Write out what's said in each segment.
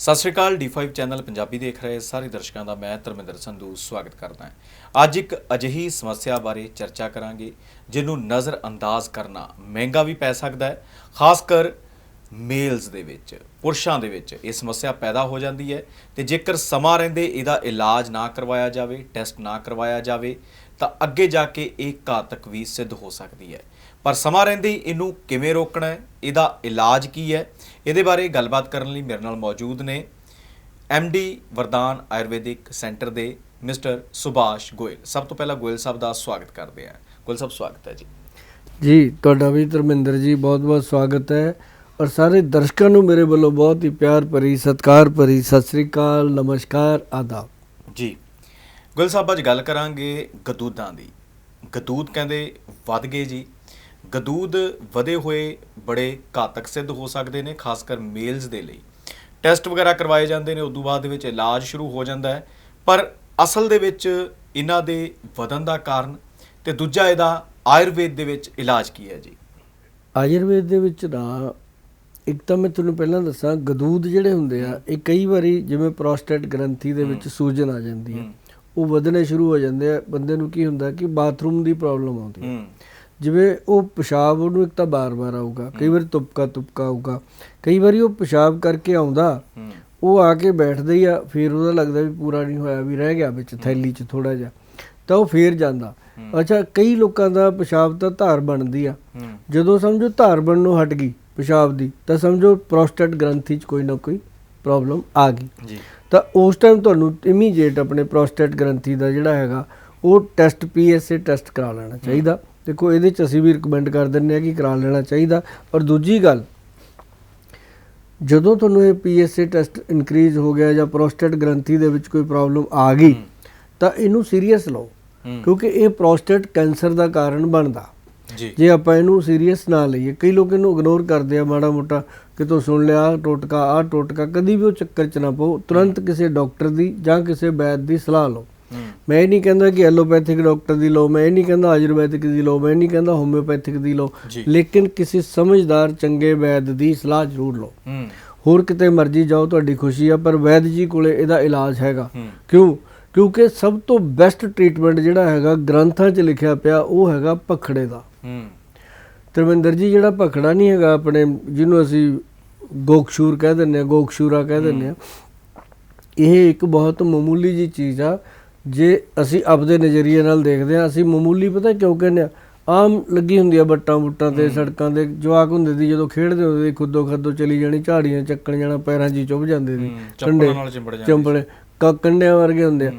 ਸਤਿ ਸ਼੍ਰੀ ਅਕਾਲ D5 channel Punjabi ਦੇਖ ਰਹੇ ਸਾਰੇ ਦਰਸ਼ਕਾਂ ਦਾ ਮੈਂ ਧਰਮਿੰਦਰ ਸੰਧੂ ਸਵਾਗਤ ਕਰਦਾ ਹਾਂ। ਅੱਜ ਇੱਕ ਅਜਿਹੀ ਸਮੱਸਿਆ ਬਾਰੇ ਚਰਚਾ ਕਰਾਂਗੇ, ਜਿਹਨੂੰ ਨਜ਼ਰ ਅੰਦਾਜ਼ ਕਰਨਾ ਮਹਿੰਗਾ ਵੀ ਪੈ ਸਕਦਾ ਹੈ, ਖਾਸ ਕਰ ਮੇਲਸ ਦੇ ਵਿੱਚ, ਪੁਰਸ਼ਾਂ ਦੇ ਵਿੱਚ ਇਹ ਸਮੱਸਿਆ ਪੈਦਾ ਹੋ ਜਾਂਦੀ ਹੈ ਤੇ ਜੇਕਰ ਸਮਾਂ ਰਹਿੰਦੇ ਇਹਦਾ ਇਲਾਜ ਨਾ ਕਰਵਾਇਆ ਜਾਵੇ, ਟੈਸਟ ਨਾ ਕਰਵਾਇਆ ਜਾਵੇ, ਤਾਂ ਅੱਗੇ ਜਾ ਕੇ ਇਹ ਘਾਤਕ ਵੀ ਸਿੱਧ ਹੋ ਸਕਦੀ ਹੈ। ਪਰ ਸਮਾਂ ਰਹਿੰਦੇ ਇਹਨੂੰ ਕਿਵੇਂ ਰੋਕਣਾ ਹੈ, ਇਹਦਾ ਇਲਾਜ ਕੀ ਹੈ, ਇਹਦੇ ਬਾਰੇ ਗੱਲਬਾਤ ਕਰਨ ਲਈ ਮੇਰੇ ਨਾਲ ਮੌਜੂਦ ਨੇ ਡੀ ਵਰਦਾਨ ਆਯੁਰਵੈਦਿਕ ਸੈਂਟਰ ਦੇ ਮਿਸਟਰ ਸੁਭਾਸ਼ ਗੋਇਲ। ਸਭ ਤੋਂ ਪਹਿਲਾਂ ਗੋਇਲ ਸਾਹਿਬ ਦਾ ਸਵਾਗਤ ਕਰਦੇ ਹਾਂ। ਗੋਇਲ ਸਾਹਿਬ, ਸਵਾਗਤ ਹੈ ਜੀ। ਜੀ, ਤੁਹਾਡਾ ਵੀ ਧਰਮਿੰਦਰ ਜੀ, ਬਹੁਤ-ਬਹੁਤ ਸਵਾਗਤ ਹੈ। ਔਰ ਸਾਰੇ ਦਰਸ਼ਕਾਂ ਨੂੰ ਮੇਰੇ ਵੱਲੋਂ ਬਹੁਤ ਹੀ ਪਿਆਰ ਭਰੀ ਸਤਿਕਾਰ ਭਰੀ ਸਤਿ ਸ੍ਰੀ ਅਕਾਲ ਨਮਸਕਾਰ ਆਦਾਬ। ਜੀ ਗੋਇਲ ਸਾਹਿਬ ਅੱਜ ਗੱਲ ਕਰਾਂਗੇ ਗਦੂਦਾਂ ਦੀ। ਗਦੂਦ ਕਹਿੰਦੇ ਵੱਧ ਗਏ ਜੀ। ਗਦੂਦ ਵਧੇ ਹੋਏ ਬੜੇ ਘਾਤਕ ਸਿੱਧ ਹੋ ਸਕਦੇ ਨੇ ਖਾਸ ਕਰ ਮੇਲਸ ਦੇ ਲਈ। ਟੈਸਟ ਵਗੈਰਾ ਕਰਵਾਏ ਜਾਂਦੇ ਨੇ ਉਦੋਂ ਬਾਅਦ ਦੇ ਵਿੱਚ ਇਲਾਜ ਸ਼ੁਰੂ ਹੋ ਜਾਂਦਾ ਹੈ। ਪਰ ਅਸਲ ਦੇ ਵਿੱਚ ਇਹਨਾਂ ਦੇ ਵਧਣ ਦਾ ਕਾਰਨ ਤੇ ਦੂਜਾ ਇਹਦਾ ਆਯੁਰਵੇਦ ਦੇ ਵਿੱਚ ਇਲਾਜ ਕੀ ਹੈ ਜੀ? ਆਯੁਰਵੇਦ ਦੇ ਵਿੱਚ ਨਾ ਇੱਕ ਤਾਂ ਮੈਂ ਤੁਹਾਨੂੰ ਪਹਿਲਾਂ ਦੱਸਾਂ ਗਦੂਦ ਜਿਹੜੇ ਹੁੰਦੇ ਆ ਇਹ ਕਈ ਵਾਰੀ ਜਿਵੇਂ ਪ੍ਰੋਸਟੇਟ ਗ੍ਰੰਥੀ ਦੇ ਵਿੱਚ ਸੂਜਨ ਆ ਜਾਂਦੀ ਹੈ। ਉਹ ਵਧਣੇ ਸ਼ੁਰੂ ਹੋ ਜਾਂਦੇ ਆ। ਬੰਦੇ ਨੂੰ ਕੀ ਹੁੰਦਾ ਕਿ ਬਾਥਰੂਮ ਦੀ ਪ੍ਰੋਬਲਮ ਆਉਂਦੀ ਹੈ। ਜਿਵੇਂ ਉਹ ਪਿਸ਼ਾਬ ਉਹਨੂੰ ਇੱਕ ਤਾਂ ਬਾਰ-ਬਾਰ ਆਊਗਾ ਕਈ ਵਾਰੀ ਤੁਪਕਾ ਤੁਪਕਾ ਆਊਗਾ। ਕਈ ਵਾਰੀ ਉਹ ਪਿਸ਼ਾਬ ਕਰਕੇ ਆਉਂਦਾ ਉਹ ਆ ਕੇ ਬੈਠਦਾ ਹੀ ਆ ਫਿਰ ਉਹਦਾ ਲੱਗਦਾ ਵੀ ਪੂਰਾ ਨਹੀਂ ਹੋਇਆ ਵੀ ਰਹਿ ਗਿਆ ਵਿੱਚ ਥੈਲੀ 'ਚ ਥੋੜਾ ਜਿਹਾ। ਤਾਂ ਉਹ ਫੇਰ ਜਾਂਦਾ। ਅੱਛਾ ਕਈ ਲੋਕਾਂ ਦਾ ਪਿਸ਼ਾਬ ਤਾਂ ਧਾਰ ਬਣਦੀ ਆ। ਜਦੋਂ ਸਮਝੋ ਧਾਰ ਬਣਨੋਂ ਹਟ ਗਈ ਪਿਸ਼ਾਬ ਦੀ ਤਾਂ ਸਮਝੋ ਪ੍ਰੋਸਟੇਟ ਗ੍ਰੰਥੀ 'ਚ ਕੋਈ ਨਾ ਕੋਈ ਪ੍ਰੋਬਲਮ ਆ ਗਈ। ਜੀ। ਤਾਂ ਉਸ ਟਾਈਮ ਤੁਹਾਨੂੰ ਇਮੀਡੀਏਟ ਆਪਣੇ ਪ੍ਰੋਸਟੇਟ ਗ੍ਰੰਥੀ ਦਾ ਜਿਹੜਾ ਹੈਗਾ ਉਹ ਟੈਸਟ ਪੀਐਸਏ ਟੈਸਟ ਕਰਾ ਲੈਣਾ ਚਾਹੀਦਾ। ਦੇਖੋ ਇਹਦੇ 'ਚ ਅਸੀਂ ਵੀ ਰეკਮੈਂਡ ਕਰ ਦਿੰਦੇ ਆ ਕਿ ਕਰਾ ਲੈਣਾ ਚਾਹੀਦਾ। ਔਰ ਦੂਜੀ ਗੱਲ ਜਦੋਂ ਤੁਹਾਨੂੰ ਇਹ ਪੀਐਸਏ ਟੈਸਟ ਇਨਕਰੀਜ਼ ਹੋ ਗਿਆ ਜਾਂ ਪ੍ਰੋਸਟੇਟ ਗ੍ਰੰਥੀ ਦੇ ਵਿੱਚ ਕੋਈ ਪ੍ਰੋਬਲਮ ਆ ਗਈ ਤਾਂ ਇਹਨੂੰ ਸੀਰੀਅਸ ਲਓ। ਕਿਉਂਕਿ ਇਹ ਪ੍ਰੋਸਟੇਟ ਕੈਂਸਰ ਦਾ ਕਾਰਨ ਬਣਦਾ। ਜੀ। ਜੇ ਆਪਾਂ ਇਹਨੂੰ ਸੀਰੀਅਸ ਨਾ ਲਈਏ ਕਈ ਲੋਕ ਇਹਨੂੰ ਇਗਨੋਰ ਕਰਦੇ ਆ ਮਾੜਾ ਮੋਟਾ ਕਿਤੋਂ ਸੁਣ ਲਿਆ ਟੋਟਕਾ ਆ ਟੋਟਕਾ ਕਦੀ ਵੀ ਉਹ ਚੱਕਰ ਚ ਨਾ ਪਾਓ ਤੁਰੰਤ ਕਿਸੇ ਡਾਕਟਰ ਦੀ ਜਾਂ ਕਿਸੇ ਵੈਦ ਦੀ ਸਲਾਹ ਲਓ। ਮੈਂ ਇਹ ਨਹੀਂ ਕਹਿੰਦਾ ਕਿ ਐਲੋਪੈਥਿਕ ਡਾਕਟਰ ਦੀ ਲਓ ਮੈਂ ਇਹ ਨਹੀਂ ਕਹਿੰਦਾ ਆਯੁਰਵੈਦਿਕ ਦੀ ਲਓ ਮੈਂ ਇਹ ਨਹੀਂ ਕਹਿੰਦਾ ਹੋਮਿਓਪੈਥਿਕ ਦੀ ਲਓ। ਲੇਕਿਨ ਕਿਸੇ ਸਮਝਦਾਰ ਚੰਗੇ ਵੈਦ ਦੀ ਸਲਾਹ ਜ਼ਰੂਰ ਲਓ। ਹੋਰ ਕਿਤੇ ਮਰਜ਼ੀ ਜਾਓ ਤੁਹਾਡੀ ਖੁਸ਼ੀ ਆ ਪਰ ਵੈਦ ਜੀ ਕੋਲੇ ਇਹਦਾ ਇਲਾਜ ਹੈਗਾ। ਕਿਉਂ? ਕਿਉਂਕਿ ਸਭ ਤੋਂ ਬੈਸਟ ਟ੍ਰੀਟਮੈਂਟ ਜਿਹੜਾ ਹੈਗਾ ਗ੍ਰੰਥਾਂ 'ਚ ਲਿਖਿਆ ਪਿਆ ਉਹ ਹੈਗਾ ਪਖੜੇ ਦਾ। ਹੂੰ। ਧਰਮਿੰਦਰ ਜੀ ਜਿਹੜਾ ਪਖੜਾ ਨਹੀਂ ਹੈਗਾ ਆਪਣੇ ਜਿਹਨੂੰ ਅਸੀਂ ਗੋਕਸ਼ੂਰ ਕਹਿ ਦਿੰਦੇ ਆ ਗੋਕਸ਼ੂਰਾ ਕਹਿ ਦਿੰਦੇ ਆ ਇਹ ਇੱਕ ਬਹੁਤ ਮਾਮੂਲੀ ਜੀ ਚੀਜ਼ ਆ। ਜੇ ਅਸੀਂ ਆਪਦੇ ਨਜ਼ਰੀਏ ਨਾਲ ਦੇਖਦੇ ਆ ਅਸੀਂ ਮਾਮੂਲੀ ਪਤਾ ਕਿਉਂ ਕਹਿੰਦੇ ਆ ਆਮ ਲੱਗੀ ਹੁੰਦੀ ਆ ਬੱਟਾਂ ਬੁੱਟਾਂ ਤੇ ਸੜਕਾਂ ਦੇ ਜਵਾਕ ਹੁੰਦੇ ਸੀ ਜਦੋਂ ਖੇਡਦੇ ਹੁੰਦੇ ਸੀ ਖੁੱਦੋ ਖੱਦੋ ਚਲੀ ਜਾਣੀ ਝਾੜੀਆਂ ਚੱਕਣ ਜਾਣਾ ਪੈਰਾਂ 'ਚ ਹੀ ਚੁੱਭ ਜਾਂਦੇ ਸੀ। ਨਾਲ ਚਿੰਬੜ ਕੰਡਿਆਂ ਵਰਗੇ ਹੁੰਦੇ ਆ।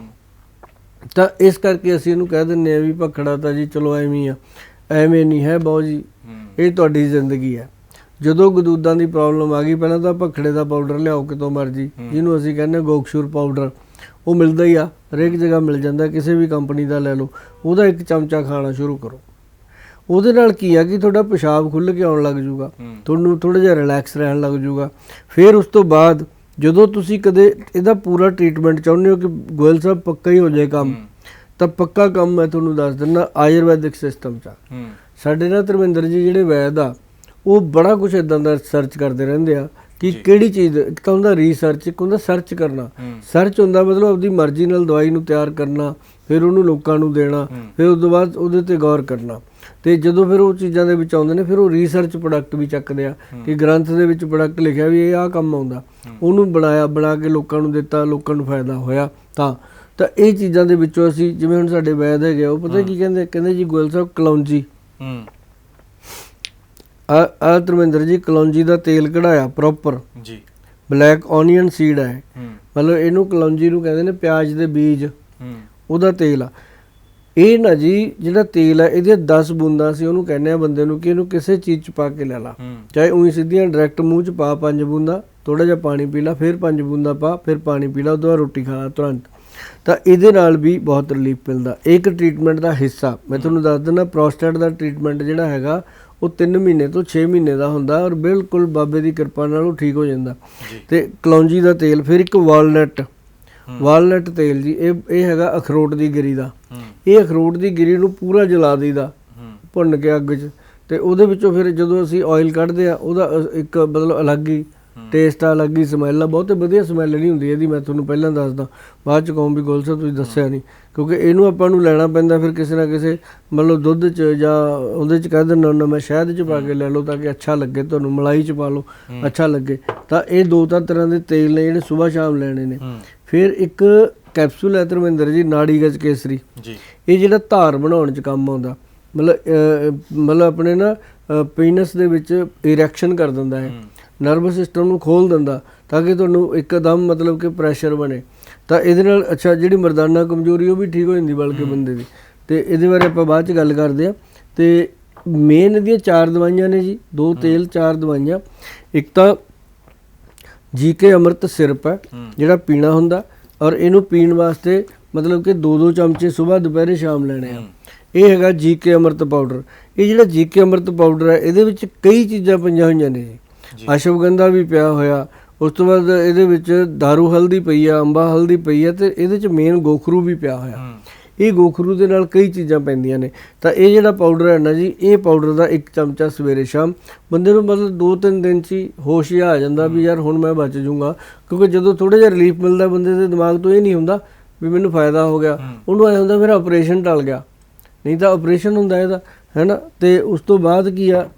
ਤਾਂ ਇਸ ਕਰਕੇ ਅਸੀਂ ਇਹਨੂੰ ਕਹਿ ਦਿੰਦੇ ਆ ਵੀ ਭਖੜਾ ਤਾਂ ਜੀ ਚਲੋ ਐਵੇਂ ਆ। ਐਵੇਂ ਨਹੀਂ ਹੈ ਬਾਊ ਜੀ। ਇਹ ਤੁਹਾਡੀ ਜ਼ਿੰਦਗੀ ਹੈ। ਜਦੋਂ ਗਦੂਦਾਂ ਦੀ ਪ੍ਰੋਬਲਮ ਆ ਗਈ ਪਹਿਲਾਂ ਤਾਂ ਭਖੜੇ ਦਾ ਪਾਊਡਰ ਲਿਆਓ ਕਿਤੋਂ ਮਰਜ਼ੀ। ਜਿਹਨੂੰ ਅਸੀਂ ਕਹਿੰਦੇ ਗੋਕਸ਼ੂਰ ਪਾਊਡਰ ਉਹ ਮਿਲਦਾ ਹੀ ਆ। ਹਰੇਕ ਜਗ੍ਹਾ ਮਿਲ ਜਾਂਦਾ ਕਿਸੇ ਵੀ ਕੰਪਨੀ ਦਾ ਲੈ ਲਓ। ਉਹਦਾ ਇੱਕ ਚਮਚਾ ਖਾਣਾ ਸ਼ੁਰੂ ਕਰੋ। ਉਹਦੇ ਨਾਲ ਕੀ ਆ ਕਿ ਤੁਹਾਡਾ ਪਿਸ਼ਾਬ ਖੁੱਲ ਕੇ ਆਉਣ ਲੱਗ ਜਾਊਗਾ ਹੂੰ। ਤੁਹਾਨੂੰ ਥੋੜਾ ਜਿਹਾ ਰਿਲੈਕਸ ਰਹਿਣ ਲੱਗ ਜਾਊਗਾ ਫਿਰ ਉਸ ਤੋਂ ਬਾਅਦ ਜਦੋਂ ਤੁਸੀਂ ਕਦੇ ਇਹਦਾ ਪੂਰਾ ਟ੍ਰੀਟਮੈਂਟ ਚਾਹੁੰਦੇ ਹੋ ਕਿ ਗੋਇਲ ਸਾਹਿਬ ਪੱਕਾ ਹੀ ਹੋ ਜਾਏ ਕੰਮ ਤਾਂ ਪੱਕਾ ਕੰਮ ਮੈਂ ਤੁਹਾਨੂੰ ਦੱਸ ਦਿੰਦਾ ਆਯੁਰਵੈਦਿਕ ਸਿਸਟਮ 'ਚ ਆ। ਸਾਡੇ ਨਾਲ ਧਰਮਿੰਦਰ ਜੀ ਜਿਹੜੇ ਵੈਦ ਆ ਉਹ ਬੜਾ ਕੁਝ ਇਦਾਂ ਦਾ ਸਰਚ ਕਰਦੇ ਰਹਿੰਦੇ ਆ ਕਿ ਕਿਹੜੀ ਚੀਜ਼ ਇੱਕ ਤਾਂ ਹੁੰਦਾ ਰਿਸਰਚ ਇੱਕ ਹੁੰਦਾ ਸਰਚ ਕਰਨਾ। ਸਰਚ ਹੁੰਦਾ ਮਤਲਬ ਆਪਦੀ ਮਰਜ਼ੀ ਨਾਲ ਦਵਾਈ ਨੂੰ ਤਿਆਰ ਕਰਨਾ ਫਿਰ ਉਹਨੂੰ ਲੋਕਾਂ ਨੂੰ ਦੇਣਾ ਫਿਰ ਉਸ ਤੋਂ ਬਾਅਦ ਉਹਦੇ ਤੇ ਗੌਰ ਕਰਨਾ। ਤੇ ਜਦੋਂ ਫਿਰ ਉਹ ਚੀਜ਼ਾਂ ਦੇ ਵਿੱਚ ਆਉਂਦੇ ਨੇ ਫਿਰ ਉਹ ਰਿਸਰਚ ਪ੍ਰੋਡਕਟ ਵੀ ਚੱਕਦੇ ਆ ਕਿ ਗ੍ਰੰਥ ਦੇ ਵਿੱਚ ਪ੍ਰੋਡਕਟ ਲਿਖਿਆ ਵੀ ਇਹ ਆਹ ਕੰਮ ਆਉਂਦਾ। ਉਹਨੂੰ ਬਣਾਇਆ ਬਣਾ ਕੇ ਲੋਕਾਂ ਨੂੰ ਦਿੱਤਾ ਲੋਕਾਂ ਨੂੰ ਫਾਇਦਾ ਹੋਇਆ ਤਾਂ। ਤਾਂ ਇਹ ਚੀਜ਼ਾਂ ਦੇ ਵਿੱਚੋਂ ਅਸੀਂ ਜਿਵੇਂ ਹੁਣ ਸਾਡੇ ਵੈਦ ਹੈਗੇ ਉਹ ਪਤਾ ਕੀ ਕਹਿੰਦੇ? ਕਹਿੰਦੇ ਜੀ ਗੋਇਲ ਸਾਹਿਬ ਕਲੌਂਜੀ। ਹੂੰ। ਆ ਆ ਧਰਮਿੰਦਰ ਜੀ ਕਲੌਂਜੀ ਦਾ ਤੇਲ ਕਢਾਇਆ ਪ੍ਰੋਪਰ ਜੀ। ਬਲੈਕ ਓਨੀਅਨ ਸੀਡ ਹੈ। ਮਤਲਬ ਇਹਨੂੰ ਕਲੌਂਜੀ ਨੂੰ ਕਹਿੰਦੇ ਨੇ ਪਿਆਜ਼ ਦੇ ਬੀਜ। ਹੂੰ। ਉਹਦਾ ਤੇਲ ਆ। ਇਹ ਨਾ ਜੀ ਜਿਹੜਾ ਤੇਲ ਆ ਇਹਦੇ 10 ਬੂੰਦਾਂ ਸੀ ਉਹਨੂੰ ਕਹਿੰਦੇ ਆ ਬੰਦੇ ਨੂੰ ਕਿ ਇਹਨੂੰ ਕਿਸੇ ਚੀਜ਼ ਚ ਪਾ ਕੇ ਲੈ ਲਾ। ਚਾਹੇ ਉਹੀ ਸਿੱਧੀਆਂ ਡਾਇਰੈਕਟ ਮੂੰਹ ਚ ਪਾ ਪੰਜ ਬੂੰਦਾਂ ਥੋੜਾ ਜਿਹਾ ਪਾਣੀ ਪੀ ਲਾ ਫਿਰ ਪੰਜ ਬੂੰਦਾਂ ਪਾ ਫਿਰ ਪਾਣੀ ਪੀ ਲਾ ਉਦੋਂ ਰੋਟੀ ਖਾ ਲਾ ਤੁਰੰਤ। ਤਾਂ ਇਹਦੇ ਨਾਲ ਵੀ ਬਹੁਤ ਰਿਲੀਫ ਮਿਲਦਾ। ਇੱਕ ਟ੍ਰੀਟਮੈਂਟ ਦਾ ਹਿੱਸਾ ਮੈਂ ਤੁਹਾਨੂੰ ਦੱਸ ਦਿੰਦਾ ਪ੍ਰੋਸਟੇਟ ਦਾ ਟ੍ਰੀਟਮੈਂਟ ਜਿਹੜਾ ਹੈਗਾ ਉਹ 3 ਮਹੀਨੇ ਤੋਂ 6 ਮਹੀਨੇ ਦਾ ਹੁੰਦਾ ਔਰ ਬਿਲਕੁਲ ਬਾਬੇ ਦੀ ਕਿਰਪਾ ਨਾਲ ਉਹ ਠੀਕ ਹੋ ਜਾਂਦਾ। ਤੇ ਕਲੌਂਜੀ ਦਾ ਤੇਲ ਫਿਰ ਇੱਕ ਵਾਲਨਟ ਵਾਲਨਟ ਤੇਲ ਜੀ ਇਹ ਇਹ ਹੈਗਾ ਅਖਰੋਟ ਦੀ ਗਿਰੀ ਦਾ। ਇਹ ਅਖਰੋਟ ਦੀ ਗਿਰੀ ਨੂੰ ਪੂਰਾ ਜਲਾ ਦਈਦਾ ਭੁੰਨ ਕੇ ਅੱਗ 'ਚ। ਤੇ ਉਹਦੇ ਵਿੱਚੋਂ ਫਿਰ ਜਦੋਂ ਅਸੀਂ ਆਇਲ ਕੱਢਦੇ ਆ ਉਹਦਾ ਇੱਕ ਮਤਲਬ ਅਲੱਗ ਹੀ ਟੇਸਟ ਆ ਲੱਗੀ ਸਮੈਲ ਆ ਬਹੁਤੇ ਵਧੀਆ ਸਮੈਲ ਨਹੀਂ ਹੁੰਦੀ ਇਹਦੀ ਮੈਂ ਤੁਹਾਨੂੰ ਪਹਿਲਾਂ ਦੱਸਦਾ। ਬਾਅਦ ਚ ਕਹੂੰ ਵੀ ਗੋਲ ਸਾਹਿਬ ਤੁਸੀਂ ਦੱਸਿਆ ਨਹੀਂ ਕਿਉਂਕਿ ਇਹਨੂੰ ਆਪਾਂ ਨੂੰ ਲੈਣਾ ਪੈਂਦਾ ਫਿਰ ਕਿਸੇ ਨਾ ਕਿਸੇ ਮਤਲਬ ਦੁੱਧ ਚ ਜਾਂ ਉਹਦੇ ਚ ਕਹਿ ਦਿੰਦਾ ਹੁੰਦਾ ਮੈਂ ਸ਼ਹਿਦ ਚ ਪਾ ਕੇ ਲੈ ਲਓ ਤਾਂ ਕਿ ਅੱਛਾ ਲੱਗੇ ਤੁਹਾਨੂੰ ਮਲਾਈ ਚ ਪਾ ਲਓ ਅੱਛਾ ਲੱਗੇ। ਤਾਂ ਇਹ ਦੋ ਤਾਂ ਤਰ੍ਹਾਂ ਦੇ ਤੇਲ ਨੇ ਜਿਹੜੇ ਸਵੇਰ ਸ਼ਾਮ ਲੈਣੇ ਨੇ। ਫਿਰ ਇੱਕ ਕੈਪਸੂਲ ਹੈ ਧਰਮਿੰਦਰ ਜੀ ਨਾੜੀ ਗਜ ਕੇਸਰੀ। ਜੀ। ਇਹ ਜਿਹੜਾ ਧਾਰ ਬਣਾਉਣ ਚ ਕੰਮ ਆਉਂਦਾ ਮਤਲਬ ਮਤਲਬ ਆਪਣੇ ਨਾ ਪੀਨਸ ਦੇ ਵਿੱਚ ਇਰੈਕਸ਼ਨ ਕਰ ਦਿੰਦਾ ਹੈ। ਨਰਵਸ ਸਿਸਟਮ ਨੂੰ ਖੋਲ ਦਿੰਦਾ ਤਾਂ ਕਿ ਤੁਹਾਨੂੰ ਇੱਕਦਮ ਮਤਲਬ ਕਿ ਪ੍ਰੈਸ਼ਰ ਬਣੇ। ਤਾਂ ਇਹਦੇ ਨਾਲ ਅੱਛਾ ਜਿਹੜੀ ਮਰਦਾਨਾ ਕਮਜ਼ੋਰੀ ਉਹ ਵੀ ਠੀਕ ਹੋ ਜਾਂਦੀ ਬਲਕਿ ਬੰਦੇ ਦੀ। ਤੇ ਇਹਦੇ ਬਾਰੇ ਆਪਾਂ ਬਾਅਦ ਚ ਗੱਲ ਕਰਦੇ ਆ ਤੇ ਮੇਨ ਇਹਦੀਆਂ ਚਾਰ ਦਵਾਈਆਂ ਨੇ ਜੀ ਦੋ ਤੇਲ ਚਾਰ ਦਵਾਈਆਂ। ਇੱਕ ਤਾਂ ਜੀਕੇ ਅੰਮ੍ਰਿਤ ਸਿਰਪ ਹੈ ਜਿਹੜਾ ਪੀਣਾ ਹੁੰਦਾ ਔਰ ਇਹਨੂੰ ਪੀਣ ਵਾਸਤੇ ਮਤਲਬ ਕਿ ਦੋ ਦੋ ਚਮਚੇ ਸਵੇਰ ਦੁਪਹਿਰੇ ਸ਼ਾਮ ਲੈਣੇ ਆ। ਇਹ ਹੈਗਾ ਜੀਕੇ ਅੰਮ੍ਰਿਤ ਪਾਊਡਰ ਇਹ ਜਿਹੜਾ ਜੀਕੇ ਅੰਮ੍ਰਿਤ ਪਾਊਡਰ ਹੈ ਇਹਦੇ ਵਿੱਚ ਕਈ ਚੀਜ਼ਾਂ ਪਈਆਂ ਹੋਈਆਂ ਨੇ ਜੀ। ਅਸ਼ਵਗੰਧਾ ਵੀ ਪਿਆ ਹੋਇਆ। ਉਸ ਤੋਂ ਬਾਅਦ ਇਹਦੇ ਵਿੱਚ दारू ਹਲਦੀ ਪਈ ਆ ਅੰਬਾ ਹਲਦੀ ਪਈ ਆ ਤੇ ਇਹਦੇ ਚ ਮੇਨ ਗੋਖਰੂ ਵੀ ਪਿਆ ਹੋਇਆ। ਇਹ ਗੋਖਰੂ ਦੇ ਨਾਲ ਕਈ ਚੀਜ਼ਾਂ ਪੈਂਦੀਆਂ ਨੇ। ਤਾਂ ਇਹ ਜਿਹੜਾ ਪਾਊਡਰ ਹੈ ਨਾ ਜੀ ਇਹ ਪਾਊਡਰ ਦਾ ਇੱਕ ਚਮਚਾ ਸਵੇਰੇ ਸ਼ਾਮ ਬੰਦੇ ਨੂੰ ਮਤਲਬ 2-3 ਦਿਨ ਚ ਹੀ ਹੋਸ਼ ਆ ਜਾਂਦਾ ਵੀ ਯਾਰ ਹੁਣ ਮੈਂ ਬਚ ਜਾਊਂਗਾ ਕਿਉਂਕਿ ਜਦੋਂ ਥੋੜਾ ਜਿਹਾ ਰਿਲੀਫ ਮਿਲਦਾ ਬੰਦੇ ਦੇ ਦਿਮਾਗ ਤੋਂ ਇਹ ਨਹੀਂ ਹੁੰਦਾ ਵੀ ਮੈਨੂੰ ਫਾਇਦਾ ਹੋ ਗਿਆ। ਉਹਨੂੰ ਐ ਹੁੰਦਾ ਮੇਰਾ ਆਪਰੇਸ਼ਨ ਟਲ ਗਿਆ। ਨਹੀਂ ਤਾਂ ਆਪਰੇਸ਼ਨ ਹੁੰਦਾ ਇਹਦਾ ਹੈਨਾ? ਤੇ ਉਸ ਤੋਂ ਬਾਅਦ ਕੀ ਆ?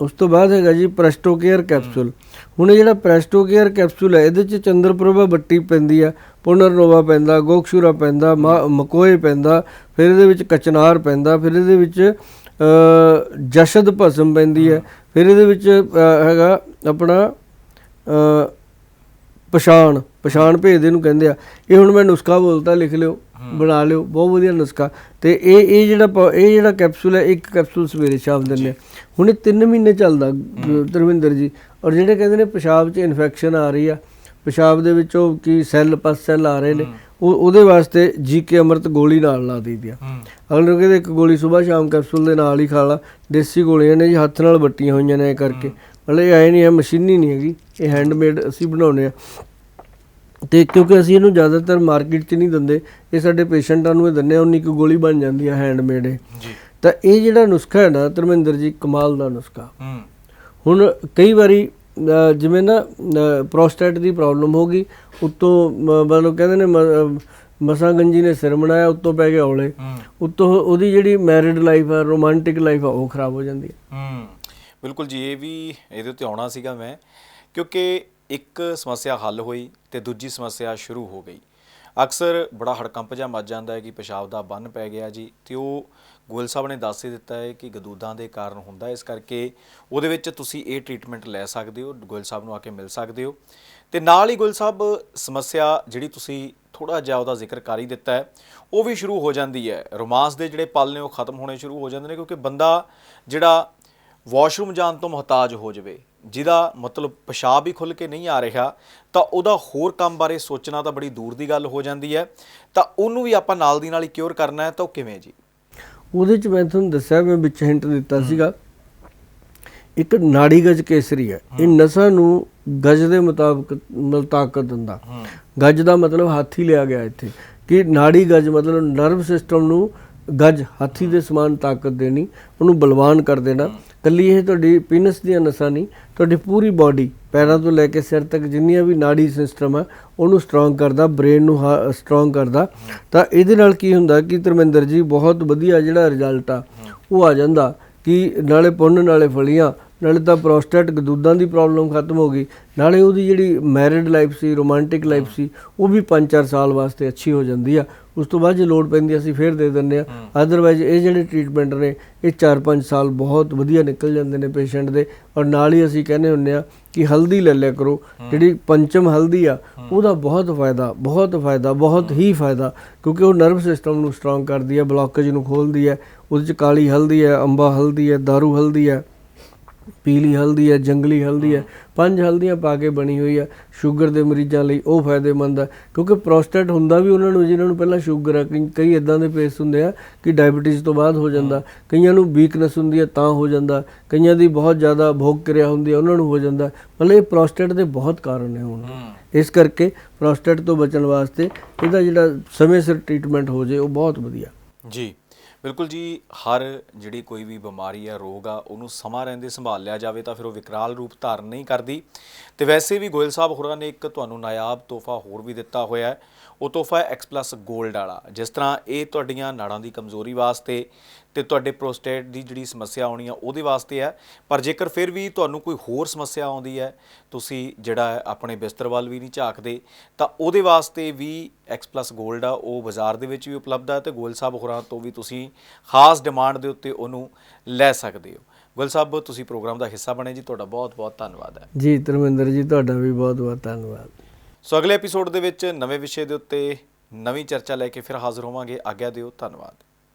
ਉਸ ਤੋਂ ਬਾਅਦ ਹੈਗਾ ਜੀ ਪ੍ਰੈਸਟੋ ਕੇਅਰ ਕੈਪਸੂਲ। ਹੁਣ ਇਹ ਜਿਹੜਾ ਪ੍ਰੈਸਟੋ ਕੇਅਰ ਕੈਪਸੂਲ ਹੈ ਇਹਦੇ ਚ ਚੰਦਰਪ੍ਰਭਾ ਬੱਟੀ ਪੈਂਦੀ ਆ ਪੁਨਰਨੋਵਾ ਪੈਂਦਾ ਗੋਕਸ਼ੂਰਾ ਪੈਂਦਾ ਮਕੋਏ ਪੈਂਦਾ ਫਿਰ ਇਹਦੇ ਵਿੱਚ ਕਚਨਾਰ ਪੈਂਦਾ ਫਿਰ ਇਹਦੇ ਵਿੱਚ ਜਸ਼ਦ ਭਸਮ ਪੈਂਦੀ ਹੈ ਫਿਰ ਇਹਦੇ ਵਿੱਚ ਹੈਗਾ ਆਪਣਾ ਪਛਾਣ ਪਛਾਣ ਭੇਦ ਇਹਨੂੰ ਕਹਿੰਦੇ ਆ। ਇਹ ਹੁਣ ਮੈਂ ਨੁਸਖਾ ਬੋਲਤਾ ਲਿਖ ਲਿਓ ਬਣਾ ਲਿਓ ਬਹੁਤ ਵਧੀਆ ਨੁਸਖਾ। ਤੇ ਇਹ ਇਹ ਜਿਹੜਾ ਇਹ ਜਿਹੜਾ ਕੈਪਸੂਲ ਹੈ ਇੱਕ ਕੈਪਸੂਲ ਸਵੇਰੇ ਸ਼ਾਮ ਦਿੰਦੇ ਆ। ਹੁਣ ਇਹ 3 ਮਹੀਨੇ ਚੱਲਦਾ ਧਰਮਿੰਦਰ ਜੀ। ਔਰ ਜਿਹੜੇ ਕਹਿੰਦੇ ਨੇ ਪਿਸ਼ਾਬ 'ਚ ਇਨਫੈਕਸ਼ਨ ਆ ਰਹੀ ਆ ਪਿਸ਼ਾਬ ਦੇ ਵਿੱਚੋਂ ਕੀ ਸੈੱਲ ਪਸ ਸੈੱਲ ਆ ਰਹੇ ਨੇ ਉਹ ਉਹਦੇ ਵਾਸਤੇ ਜੀਕੇ ਅੰਮ੍ਰਿਤ ਗੋਲੀ ਨਾਲ ਲਾ ਦਈਦੀ ਆ। ਅਗਲੇ ਨੂੰ ਕਹਿੰਦੇ ਇੱਕ ਗੋਲੀ ਸਵੇਰ ਸ਼ਾਮ ਕੈਪਸੂਲ ਦੇ ਨਾਲ ਹੀ ਖਾ ਲਾ। ਦੇਸੀ ਗੋਲੀਆਂ ਨੇ ਜੀ ਹੱਥ ਨਾਲ ਵੱਟੀਆਂ ਹੋਈਆਂ ਨੇ ਇਹ ਕਰਕੇ। ਮਤਲਬ ਇਹ ਐ ਨਹੀਂ ਹੈ ਮਸ਼ੀਨੀ ਨਹੀਂ ਹੈਗੀ ਇਹ ਹੈਂਡਮੇਡ ਅਸੀਂ ਬਣਾਉਨੇ ਆ ਤੇ ਕਿਉਂਕਿ ਅਸੀਂ ਇਹਨੂੰ ਜ਼ਿਆਦਾਤਰ ਮਾਰਕੀਟ 'ਚ ਨਹੀਂ ਦਿੰਦੇ ਇਹ ਸਾਡੇ ਪੇਸ਼ੈਂਟਾਂ ਨੂੰ ਇਹ ਦਿੰਦੇ ਆ ਉਨੀ ਕੁ ਗੋਲੀ ਬਣ ਜਾਂਦੀ ਆ ਹੈਂਡਮੇਡ ਜੀ। ਤਾਂ ਇਹ ਜਿਹੜਾ ਨੁਸਖਾ ਹੈ ਨਾ ਧਰਮਿੰਦਰ ਜੀ ਕਮਾਲ ਦਾ ਨੁਸਖਾ। ਹੁਣ ਕਈ ਵਾਰੀ ਜਿਵੇਂ ਨਾ ਪ੍ਰੋਸਟੇਟ ਦੀ ਪ੍ਰੋਬਲਮ ਹੋ ਗਈ ਉਤੋਂ ਮਤਲਬ ਕਹਿੰਦੇ ਨੇ ਮਸਾਂ ਗੰਜੀ ਨੇ ਸਿਰ ਬਣਾਇਆ ਉਤੋਂ ਪੈ ਗਏ ਔਲੇ। ਉਤੋਂ ਉਹਦੀ ਜਿਹੜੀ ਮੈਰਿਡ ਲਾਈਫ ਆ ਰੋਮਾਂਟਿਕ ਲਾਈਫ ਆ ਉਹ ਖਰਾਬ ਹੋ ਜਾਂਦੀ ਹੈ। ਹੂੰ। ਬਿਲਕੁਲ ਜੀ ਇਹ ਵੀ ਇਹਦੇ ਉੱਤੇ ਆਉਣਾ ਸੀਗਾ ਮੈਂ ਕਿਉਂਕਿ ਇੱਕ ਸਮੱਸਿਆ ਹੱਲ ਹੋਈ ਤੇ ਦੂਜੀ ਸਮੱਸਿਆ ਸ਼ੁਰੂ ਹੋ ਗਈ। ਅਕਸਰ ਬੜਾ ਹੜਕੰਪ ਜਿਹਾ ਮੱਚ ਜਾਂਦਾ ਹੈ ਕਿ ਪਿਸ਼ਾਬ ਦਾ ਬੰਨ ਪੈ ਗਿਆ ਜੀ ਤੇ ਉਹ ਗੋਇਲ ਸਾਹਿਬ ਨੇ ਦੱਸ ਹੀ ਦਿੱਤਾ ਹੈ ਕਿ ਗਦੂਦਾਂ ਦੇ ਕਾਰਨ ਹੁੰਦਾ ਇਸ ਕਰਕੇ ਉਹਦੇ ਵਿੱਚ ਤੁਸੀਂ ਇਹ ਟ੍ਰੀਟਮੈਂਟ ਲੈ ਸਕਦੇ ਹੋ, ਗੋਇਲ ਸਾਹਿਬ ਨੂੰ ਆ ਕੇ ਮਿਲ ਸਕਦੇ ਹੋ। ਤੇ ਨਾਲ ਹੀ ਗੋਇਲ ਸਾਹਿਬ, ਸਮੱਸਿਆ ਜਿਹੜੀ ਤੁਸੀਂ ਥੋੜਾ ਜਿਹਾ ਉਹਦਾ ਜ਼ਿਕਰ ਕਰ ਹੀ ਦਿੱਤਾ ਹੈ, ਉਹ ਵੀ ਸ਼ੁਰੂ ਹੋ ਜਾਂਦੀ ਹੈ। ਰੋਮਾਂਸ ਦੇ ਜਿਹੜੇ ਪਲ ਨੇ ਉਹ ਖਤਮ ਹੋਣੇ ਸ਼ੁਰੂ ਹੋ ਜਾਂਦੇ ਨੇ ਕਿਉਂਕਿ ਬੰਦਾ ਜਿਹੜਾ ਵਾਸ਼ਰੂਮ ਜਾਣ ਤੋਂ ਮੁਹਤਾਜ ਹੋ ਜਾਵੇ, ਜਿਹਦਾ ਮਤਲਬ ਪਿਸ਼ਾਬ ਹੀ ਖੁੱਲ ਕੇ ਨਹੀਂ ਆ ਰਿਹਾ, ਤਾਂ ਉਹਦਾ ਹੋਰ ਕੰਮ ਬਾਰੇ ਸੋਚਣਾ ਤਾਂ ਬੜੀ ਦੂਰ ਦੀ ਗੱਲ ਹੋ ਜਾਂਦੀ ਹੈ। ਤਾਂ ਉਹਨੂੰ ਵੀ ਆਪਾਂ ਨਾਲ ਦੀ ਨਾਲ ਹੀ ਕਿਉਰ ਕਰਨਾ ਹੈ, ਤਾਂ ਉਹ ਕਿਵੇਂ ਜੀ? ਉਹਦੇ ਚ ਮੈਂ ਤੁਹਾਨੂੰ ਦੱਸਿਆ ਮੈਂ ਵਿੱਚ ਹਿੰਟ ਦਿੱਤਾ ਸੀਗਾ। ਇੱਕ ਨਾੜੀ ਗਜ ਕੇਸਰੀ ਹੈ। ਇਹ ਨਸਾਂ ਨੂੰ ਗਜ ਦੇ ਮੁਤਾਬਕ ਮਤਲਬ ਤਾਕਤ ਦਿੰਦਾ। ਗਜ ਦਾ ਮਤਲਬ ਹਾਥੀ ਲਿਆ ਗਿਆ ਇੱਥੇ। ਕਿ ਨਾੜੀ ਗਜ ਮਤਲਬ ਨਰਵ ਸਿਸਟਮ ਨੂੰ ਗਜ ਹਾਥੀ ਦੇ ਸਮਾਨ ਤਾਕਤ ਦੇਣੀ ਉਹਨੂੰ ਬਲਵਾਨ ਕਰ ਦੇਣਾ। ਕੱਲੀ ਇਹ ਤੁਹਾਡੀ ਪੀਨਸ ਦੀਆਂ ਨਸਾਂ ਨਹੀਂ ਤੁਹਾਡੀ ਪੂਰੀ ਬਾਡੀ ਪੈਰਾਂ ਤੋਂ ਲੈ ਕੇ ਸਿਰ ਤੱਕ ਜਿੰਨੀਆਂ ਵੀ ਨਾੜੀ ਸਿਸਟਮ ਆ, ਉਹਨੂੰ ਸਟਰੋਂਗ ਕਰਦਾ ਬ੍ਰੇਨ ਨੂੰ ਸਟਰੋਂਗ ਕਰਦਾ। ਤਾਂ ਇਹਦੇ ਨਾਲ ਕੀ ਹੁੰਦਾ ਕਿ ਧਰਮਿੰਦਰ ਜੀ ਬਹੁਤ ਵਧੀਆ ਜਿਹੜਾ ਰਿਜ਼ਲਟ ਆ, ਉਹ ਆ ਜਾਂਦਾ ਕਿ ਨਾਲੇ ਪੁੰਨ, ਨਾਲੇ ਫਲੀਆਂ, ਨਾਲੇ ਤਾਂ ਪ੍ਰੋਸਟੇਟ ਗਦੂਦਾਂ ਦੀ ਪ੍ਰੋਬਲਮ ਖਤਮ ਹੋ ਗਈ। ਨਾਲੇ ਉਹਦੀ ਜਿਹੜੀ ਮੈਰਿਡ ਲਾਈਫ ਸੀ ਰੋਮਾਂਟਿਕ ਲਾਈਫ ਸੀ, ਉਹ ਵੀ 5-4 ਸਾਲ ਵਾਸਤੇ ਅੱਛੀ ਹੋ ਜਾਂਦੀ ਆ। ਉਸ ਤੋਂ ਬਾਅਦ ਜੇ ਲੋਡ ਪੈਂਦੀ ਅਸੀਂ ਫੇਰ ਦੇ ਦਿੰਦੇ ਆ। ਅਦਰਵਾਈਜ਼ ਇਹ ਜਿਹੜੇ ਟ੍ਰੀਟਮੈਂਟ ਨੇ ਇਹ 4-5 ਸਾਲ ਬਹੁਤ ਵਧੀਆ ਨਿਕਲ ਜਾਂਦੇ ਨੇ ਪੇਸ਼ੈਂਟ ਦੇ। ਔਰ ਨਾਲ ਹੀ ਅਸੀਂ ਕਹਿੰਦੇ ਹੁੰਨੇ ਆ ਕਿ ਹਲਦੀ ਲੈ ਲਿਆ ਕਰੋ। ਜਿਹੜੀ ਪੰਚਮ ਹਲਦੀ ਆ ਉਹਦਾ ਬਹੁਤ ਫਾਇਦਾ ਬਹੁਤ ਫਾਇਦਾ ਬਹੁਤ ਹੀ ਫਾਇਦਾ। ਕਿਉਂਕਿ ਉਹ ਨਰਵ ਸਿਸਟਮ ਨੂੰ ਸਟਰੋਂਗ ਕਰਦੀ ਹੈ ਬਲੌਕੇਜ ਨੂੰ ਖੋਲਦੀ ਹੈ ਉਹਦੇ ਚ ਕਾਲੀ ਹਲਦੀ ਹੈ ਅੰਬਾ ਹਲਦੀ ਹੈ दारू ਹਲਦੀ ਹੈ ਪੀਲੀ ਹਲਦੀ ਹੈ ਜੰਗਲੀ ਹਲਦੀ ਹੈ ਪੰਜ ਹਲਦੀਆਂ ਪਾ ਕੇ ਬਣੀ ਹੋਈ ਹੈ। ਸ਼ੂਗਰ ਦੇ ਮਰੀਜ਼ਾਂ ਲਈ ਉਹ ਫਾਇਦੇਮੰਦ ਹੈ ਕਿਉਂਕਿ ਪ੍ਰੋਸਟੇਟ ਹੁੰਦਾ ਵੀ ਉਹਨਾਂ ਨੂੰ ਜਿਨ੍ਹਾਂ ਨੂੰ ਪਹਿਲਾਂ ਸ਼ੂਗਰ ਹੈ ਕਈ- ਇਦਾਂ ਦੇ ਪੇਸ ਹੁੰਦੇ ਆ ਕਿ ਡਾਇਬੀਟੀਜ਼ ਤੋਂ ਬਾਅਦ ਹੋ ਜਾਂਦਾ। ਕਈਆਂ ਨੂੰ ਵੀਕਨੈਸ ਹੁੰਦੀ ਹੈ ਤਾਂ ਹੋ ਜਾਂਦਾ। ਕਈਆਂ ਦੀ ਬਹੁਤ ਜ਼ਿਆਦਾ ਭੋਗ ਕਿਰਿਆ ਹੁੰਦੀ ਹੈ ਉਹਨਾਂ ਨੂੰ ਹੋ ਜਾਂਦਾ। ਮਤਲਬ ਇਹ ਪ੍ਰੋਸਟੇਟ ਦੇ ਬਹੁਤ ਕਾਰਨ ਨੇ ਹੁਣ। ਇਸ ਕਰਕੇ ਪ੍ਰੋਸਟੇਟ ਤੋਂ ਬਚਣ ਵਾਸਤੇ ਇਹਦਾ ਜਿਹੜਾ ਸਮੇਂ ਸਿਰ ਟ੍ਰੀਟਮੈਂਟ ਹੋ ਜੇ ਉਹ ਬਹੁਤ ਵਧੀਆ। ਜੀ। ਬਿਲਕੁਲ ਜੀ, ਹਰ ਜਿਹੜੀ ਕੋਈ ਵੀ ਬਿਮਾਰੀ ਆ ਰੋਗ ਆ, ਉਹਨੂੰ ਸਮਾਂ ਰਹਿੰਦੇ ਸੰਭਾਲ ਲਿਆ ਜਾਵੇ ਤਾਂ ਫਿਰ ਉਹ ਵਿਕਰਾਲ ਰੂਪ ਧਾਰਨ ਨਹੀਂ ਕਰਦੀ। ਤੇ ਵੈਸੇ ਵੀ ਗੋਇਲ ਸਾਹਿਬ ਹੋਰਾਂ ਨੇ ਇੱਕ ਤੁਹਾਨੂੰ ਨਾਇਆਬ ਤੋਹਫਾ ਹੋਰ ਵੀ ਦਿੱਤਾ ਹੋਇਆ ਹੈ। ਉਹ ਤੋਹਫਾ ਹੈ X+ 골ਡ ਵਾਲਾ। ਜਿਸ ਤਰ੍ਹਾਂ ਇਹ ਤੁਹਾਡੀਆਂ ਨਾੜਾਂ ਦੀ ਕਮਜ਼ੋਰੀ ਵਾਸਤੇ ਤੇ ਤੁਹਾਡੇ ਪ੍ਰੋਸਟੇਟ ਦੀ ਜਿਹੜੀ ਸਮੱਸਿਆ ਆਉਣੀ ਆ ਉਹਦੇ ਵਾਸਤੇ ਹੈ। ਪਰ ਜੇਕਰ ਫਿਰ ਵੀ ਤੁਹਾਨੂੰ ਕੋਈ ਹੋਰ ਸਮੱਸਿਆ ਆਉਂਦੀ ਹੈ ਤੁਸੀਂ ਜਿਹੜਾ ਆਪਣੇ ਬਿਸਤਰ ਵੱਲ ਵੀ ਨਹੀਂ ਝਾਕਦੇ ਤਾਂ ਉਹਦੇ ਵਾਸਤੇ ਵੀ X+ 골ਡ ਆ ਉਹ ਬਾਜ਼ਾਰ ਦੇ ਵਿੱਚ ਵੀ ਉਪਲਬਧ ਹੈ ਤੇ ਗੋਲ ਸਾਹਿਬ ਹੋਰਾਂ ਤੋਂ ਵੀ ਤੁਸੀਂ ਖਾਸ ਡਿਮਾਂਡ ਦੇ ਉੱਤੇ ਉਹਨੂੰ ਲੈ ਸਕਦੇ ਹੋ। ਗੋਲ ਸਾਹਿਬ ਤੁਸੀਂ ਪ੍ਰੋਗਰਾਮ ਦਾ ਹਿੱਸਾ ਬਣੇ ਜੀ ਤੁਹਾਡਾ ਬਹੁਤ ਬਹੁਤ ਧੰਨਵਾਦ ਹੈ। ਜੀ ਧਰਮਿੰਦਰ ਜੀ ਤੁਹਾਡਾ ਵੀ ਬਹੁਤ ਬਹੁਤ ਧੰਨਵਾਦ। ਸੋ ਅਗਲੇ ਐਪੀਸੋਡ ਦੇ ਵਿੱਚ ਨਵੇਂ ਵਿਸ਼ੇ ਦੇ ਉੱਤੇ ਨਵੀਂ ਚਰਚਾ ਲੈ ਕੇ ਫਿਰ ਹਾਜ਼ਰ ਹੋਵਾਂਗੇ। ਆਗਿਆ ਦਿਓ ਧੰਨਵਾਦ।